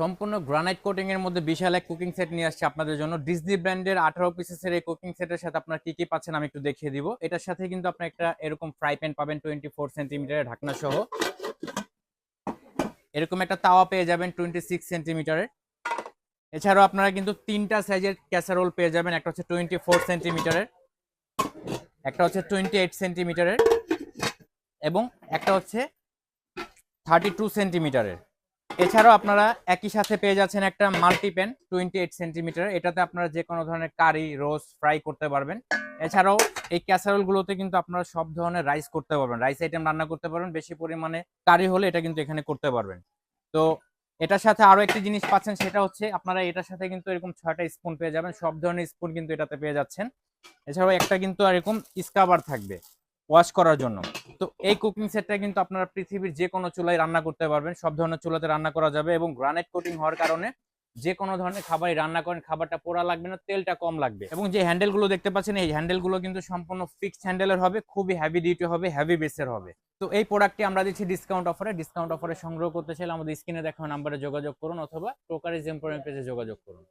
সম্পূর্ণ granite coating এর মধ্যে বিশাল এক কুকিং সেট নিয়ে আসছে আপনাদের জন্য। ডিজনি ব্র্যান্ডের আঠারো পিসেসের এই কুকিং সেটের সাথে আপনারা কি কি পাচ্ছেন আমি একটু দেখিয়ে দিব। এটার সাথে কিন্তু আপনি একটা এরকম ফ্রাই প্যান পাবেন টোয়েন্টি ফোর সেন্টিমিটারের ঢাকনা সহ। এরকম একটা তাওয়া পেয়ে যাবেন টোয়েন্টি সিক্স সেন্টিমিটারের এছাড়াও আপনারা কিন্তু তিনটা সাইজের ক্যাসারোল পেয়ে যাবেন, একটা হচ্ছে টোয়েন্টি ফোর সেন্টিমিটারের একটা হচ্ছে টোয়েন্টি এইট সেন্টিমিটারের এবং একটা হচ্ছে থার্টি টু সেন্টিমিটারের এছাড়াও আপনারা একই সাথে পেয়ে যাচ্ছেন একটা multi pan twenty eight centimetre এটাতে আপনারা যে কোনো ধরনের কারি রোস্ট ফ্রাই করতে পারবেন। এছাড়াও এই ক্যাসারোলগুলোতে কিন্তু আপনারা সব ধরনের রাইস করতে পারবেন। রাইস আইটেম রান্না করতে পারবেন, বেশি পরিমাণে কারি হলে এটা কিন্তু এখানে করতে পারবেন। তো এটার সাথে আরও একটি জিনিস পাচ্ছেন, সেটা হচ্ছে আপনারা এটার সাথে কিন্তু এরকম ছয়টা স্পুন পেয়ে যাবেন। সব ধরনের স্পুন কিন্তু এটাতে পেয়ে যাচ্ছেন। এছাড়াও একটা কিন্তু এরকম স্কাবার থাকবে ওয়াশ করার জন্য। তো এই কুকিং সেটটা কিন্তু আপনারা পৃথিবীর যে কোনো চুলায় রান্না করতে পারবেন। সব ধরনের চুলাতে রান্না করা যাবে এবং গ্রানাইট কোটিং হওয়ার কারণে যে কোনো ধরনের খাবারই রান্না করেন, খাবারটা পোড়া লাগবে না, তেলটা কম লাগবে। এবং যে হ্যান্ডেলগুলো দেখতে পাচ্ছেন, এই হ্যান্ডেলগুলো কিন্তু সম্পূর্ণ ফিক্সড হ্যান্ডেলের হবে, খুবই হেভি ডিউটি হবে হেভি বেসের হবে। তো এই প্রোডাক্টটি আমরা দিচ্ছি ডিসকাউন্ট অফারে ডিসকাউন্ট অফারে সংগ্রহ করতে চাইলে আমাদের স্ক্রিনে দেখানো নাম্বারে যোগাযোগ করুন অথবা টোকারিজ এমপ্লয়মেন্ট পেজে যোগাযোগ করুন।